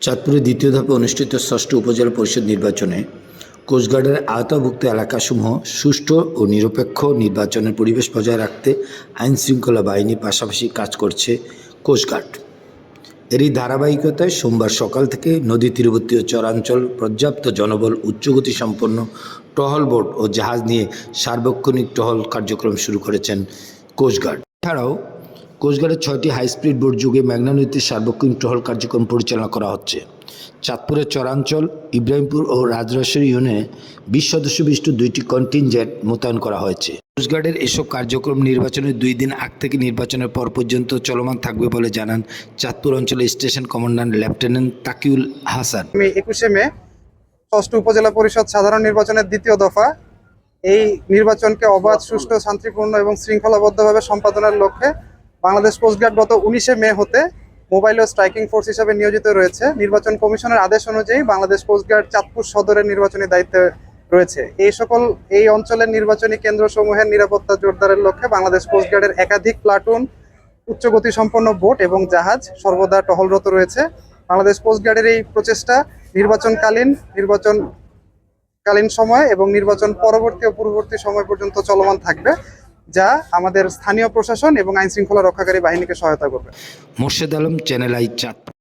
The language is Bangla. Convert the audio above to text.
চাঁদপুরে দ্বিতীয় ধাপে অনুষ্ঠিত ষষ্ঠ উপজেলা পরিষদ নির্বাচনে কোস্টগার্ডের আওতাভুক্ত এলাকাসমূহ সুষ্ঠু ও নিরপেক্ষ নির্বাচনের পরিবেশ বজায় রাখতে আইন শৃঙ্খলা বাহিনী পাশাপাশি কাজ করছে কোস্টগার্ড। এরই ধারাবাহিকতায় সোমবার সকাল থেকে নদী তীরবর্তী ও চরাঞ্চল পর্যাপ্ত জনবল উচ্চগতি সম্পন্ন টহল বোট ও জাহাজ নিয়ে সার্বক্ষণিক টহল কার্যক্রম শুরু করেছেন কোস্টগার্ড। এছাড়াও কোস্টগার্ডের ছয়টি হাই স্পিড বোট যুগে মেঘনা নদীতে সার্বক্ষণিক টহল কার্যক্রম পরিচালনা করা হচ্ছে। চাঁদপুরের চরাঞ্চল, ইব্রাহিমপুর ও রাজরাশের ইউনিয়নে বিশ সদস্য বিশিষ্ট দুইটি কন্টিনজেন্ট মোতায়েন করা হয়েছে। কোস্টগার্ডের এসব কার্যক্রম নির্বাচনের দুই দিন আগ থেকে নির্বাচনের পর পর্যন্ত চলমান থাকবে বলে জানান চাঁদপুর অঞ্চলের station commandant lieutenant Takiul Hasan. একুশে মে, ষষ্ঠ উপজেলা পরিষদ সাধারণ নির্বাচনের দ্বিতীয় দফা। এই নির্বাচনকে অবাধ, সুষ্ঠু, শান্তিপূর্ণ এবং শৃঙ্খলাবদ্ধভাবে সম্পাদনের লক্ষ্যে বাংলাদেশ কোস্টগার্ড গত উনিশে মে হতে মোবাইল ও স্ট্রাইকিং ফোর্স হিসাবে নিয়োজিত রয়েছে। নির্বাচন কমিশনের আদেশ অনুযায়ী বাংলাদেশ কোস্টগার্ড চাঁদপুর সদরের নির্বাচনী দায়িত্বে রয়েছে। এই সকল, এই অঞ্চলের নির্বাচনী কেন্দ্রসমূহের নিরাপত্তা জোরদারের লক্ষ্যে বাংলাদেশ কোস্টগার্ডের একাধিক প্লাটুন উচ্চগতি সম্পন্ন বোট এবং জাহাজ সর্বদা টহলরত রয়েছে। বাংলাদেশ কোস্টগার্ডের এই প্রচেষ্টা নির্বাচনকালীন নির্বাচনকালীন সময় এবং নির্বাচন পরবর্তী ও পূর্ববর্তী সময় পর্যন্ত চলমান থাকবে। যা আমাদের স্থানীয় প্রশাসন এবং আইনশৃঙ্খলা রক্ষাকারী বাহিনীকে সহায়তা করবে। Morshed Alam channel I Chandpur.